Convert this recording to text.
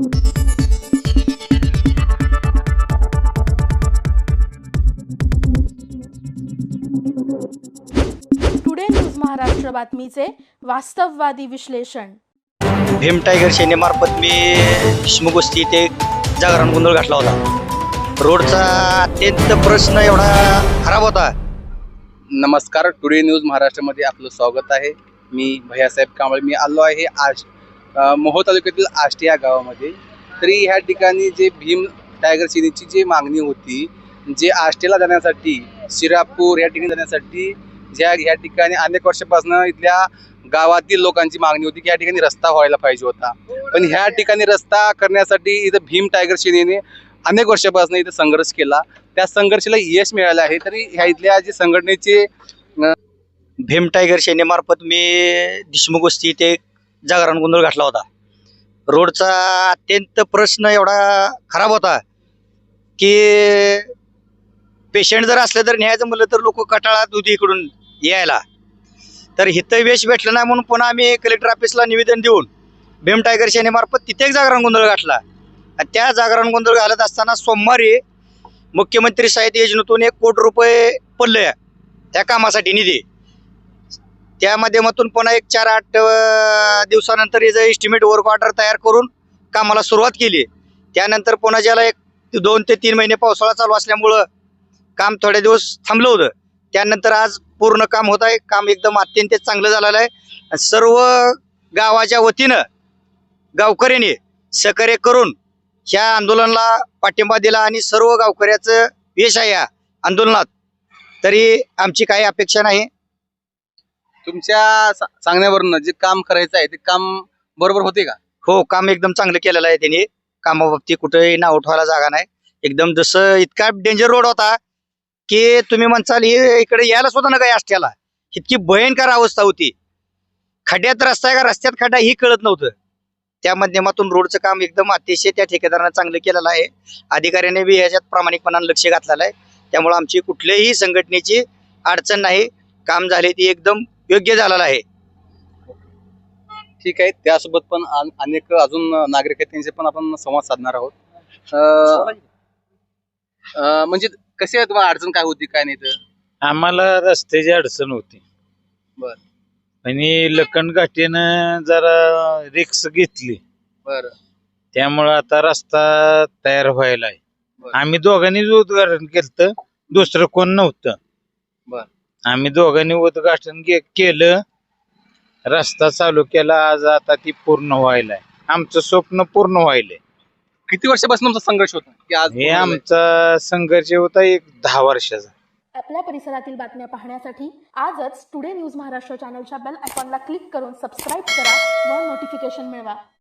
Today news Maharashtra बातमीचे वास्तववादी विश्लेषण. Bhim Tiger सेनेमार्फत मी वस्ती इथे जागरण गोंधळ घातला होता. रोडचा अत्यंत प्रश्न एवढा खराब होता. नमस्कार टुडे न्यूज महाराष्ट्रामध्ये आपलं स्वागत आहे. मी भैयासाहेब कांबळे मी आलो आहे आज मोहो तालुक्यातील आष्टी या गावामध्ये. तरी ह्या ठिकाणी जे भीम टायगर सेनेची जी मागणी होती जे आष्टीला जाण्यासाठी शिरापूर या ठिकाणी जाण्यासाठी ज्या ह्या ठिकाणी अनेक वर्षापासून इथल्या गावातील लोकांची मागणी होती की या ठिकाणी रस्ता व्हायला पाहिजे होता. पण ह्या ठिकाणी रस्ता करण्यासाठी इथं भीम टायगर सेनेने अनेक वर्षापासून इथं संघर्ष केला. त्या संघर्षाला यश मिळालं आहे. तरी ह्या इथल्या जे संघटनेचे भीम टायगर सेनेमार्फत मी देशमुख वस्ती इथे जागरण गोंधळ घातला होता. रोडचा अत्यंत प्रश्न एवढा खराब होता की पेशंट जर असलं तर न्यायचं म्हणलं तर लोक कटाळा दुधी इकडून यायला. तर इथं वेश भेटलं नाही म्हणून पुन्हा आम्ही कलेक्टर ऑफिसला निवेदन देऊन भीम टायगर सेनेमार्फत तिथे एक जागरण गोंधळ घातला. आणि त्या जागरण गोंधळ घालत असताना सोमवारी मुख्यमंत्री साहित्य योजनेतून एक कोटी रुपये पडले त्या कामासाठी निधी. त्या माध्यमातून पुन्हा एक चार आठ दिवसानंतर याचं एस्टिमेट वर्क ऑर्डर तयार करून कामाला सुरुवात केली. त्यानंतर पुन्हा ज्याला एक दोन ते तीन महिने पावसाळा चालू असल्यामुळं काम थोडे दिवस थांबलं होतं. त्यानंतर आज पूर्ण काम होत आहे. काम एकदम अत्यंत चांगलं झालेलं आहे. सर्व गावाच्या वतीनं गावकऱ्यांनी सहकार्य करून ह्या आंदोलनाला पाठिंबा दिला आणि सर्व गावकऱ्याचं यश आहे या आंदोलनात. तरी आमची काही अपेक्षा नाही. तुमच्या सा- सांगण्यावरनं जे काम करायचं आहे ते काम बरोबर होते का? हो काम एकदम चांगलं केलेलं आहे त्यांनी. कामाबाबतीत कुठेही नाव उठवायला जागा नाही. एकदम जसं इतका डेंजर रोड होता की तुम्ही म्हणसाल हे इकडे यायला सुद्धा नका या आष्ट्याला इतकी भयंकर अवस्था होती. खड्ड्यात रस्ता आहे का? रस्त्यात खड्डा ही कळत नव्हतं. त्या माध्यमातून रोडचं काम एकदम अतिशय त्या ठेकेदारानं चांगलं केलेलं आहे. अधिकाऱ्याने बी ह्याच्यात प्रामाणिकपणानं लक्ष घातलेलं आहे. त्यामुळे आमची कुठल्याही संघटनेची अडचण नाही. काम झाले ती एकदम योग्य झालेलं आहे. ठीक आहे. त्यासोबत पण अन- अनेक अजून नागरिक आहेत त्यांचे पण आपण संवाद साधणार आहोत. म्हणजे कशी आहे तुम्हाला अडचण काय होती काय नाही तर आम्हाला रस्त्याची अडचण होती. बर. आणि लखन घाटीनं जरा रिक्स घेतली. बरं. त्यामुळं आता रस्ता तयार व्हायला आहे. आम्ही दोघांनीच उद्घाटन केलं दुसरं कोण नव्हतं. बर. आम्ही दोघांनी उद्घाटन के- केलं. रस्ता चालू केला. आज आता ती पूर्ण व्हायला आहे. आमचं स्वप्न पूर्ण व्हायलंय किती वर्षापासून तुमचा संघर्ष होता की आज हे पूर्ण झालंय? आमचा संघर्ष होता एक दहा वर्षाचा. आपल्या परिसरातील बातम्या पाहण्यासाठी आजच टुडे न्यूज महाराष्ट्र चॅनलच्या बेल आयकॉनला क्लिक करून सबस्क्राईब करा व नोटिफिकेशन मिळवा.